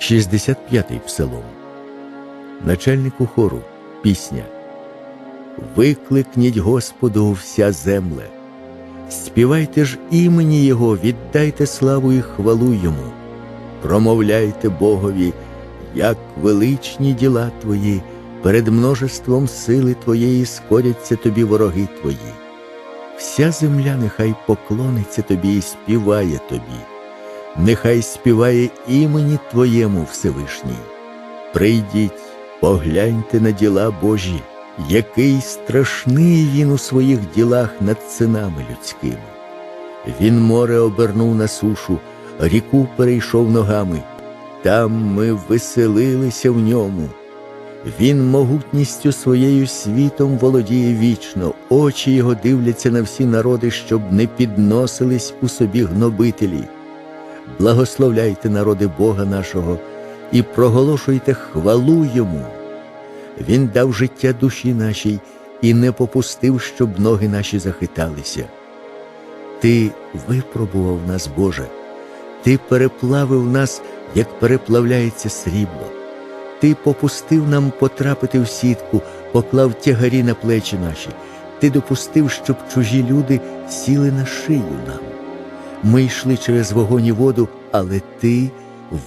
65-й псалом. Начальнику хору пісня. Викликніть Господу вся земле. Співайте ж імені Його, віддайте славу і хвалу Йому. Промовляйте Богові, як величні діла Твої, перед множеством сили Твоєї скоряться тобі вороги Твої. Вся земля нехай поклониться тобі і співає тобі, нехай співає імені Твоєму Всевишній. Прийдіть, погляньте на діла Божі, який страшний він у своїх ділах над синами людськими. Він море обернув на сушу, ріку перейшов ногами, там ми веселилися в ньому. Він могутністю своєю світом володіє вічно, очі його дивляться на всі народи, щоб не підносились у собі гнобителі. Благословляйте народи Бога нашого і проголошуйте хвалу Йому. Він дав життя душі нашій і не попустив, щоб ноги наші захиталися. Ти випробував нас, Боже, Ти переплавив нас, як переплавляється срібло. Ти попустив нам потрапити в сітку, поклав тягарі на плечі наші. Ти допустив, щоб чужі люди сіли на шию нам. Ми йшли через вогонь і воду, але ти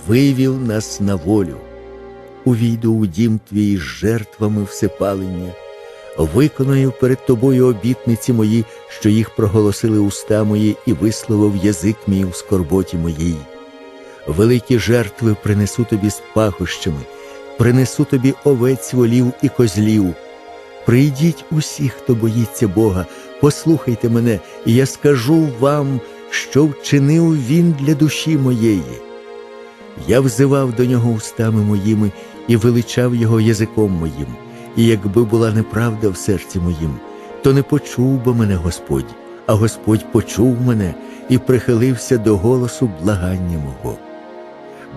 вивів нас на волю. Увійду у дім твій з жертвами всепалення, виконаю перед тобою обітниці мої, що їх проголосили уста мої і висловив язик мій у скорботі моїй. Великі жертви принесу тобі з пахощами, принесу тобі овець волів і козлів. Прийдіть усі, хто боїться Бога, послухайте мене, і я скажу вам, що вчинив він для душі моєї. Я взивав до нього устами моїми і величав його язиком моїм, і якби була неправда в серці моїм, то не почув би мене Господь, а Господь почув мене і прихилився до голосу благання мого.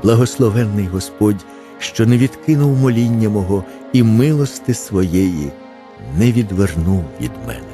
Благословенний Господь, що не відкинув моління мого і милости своєї не відвернув від мене.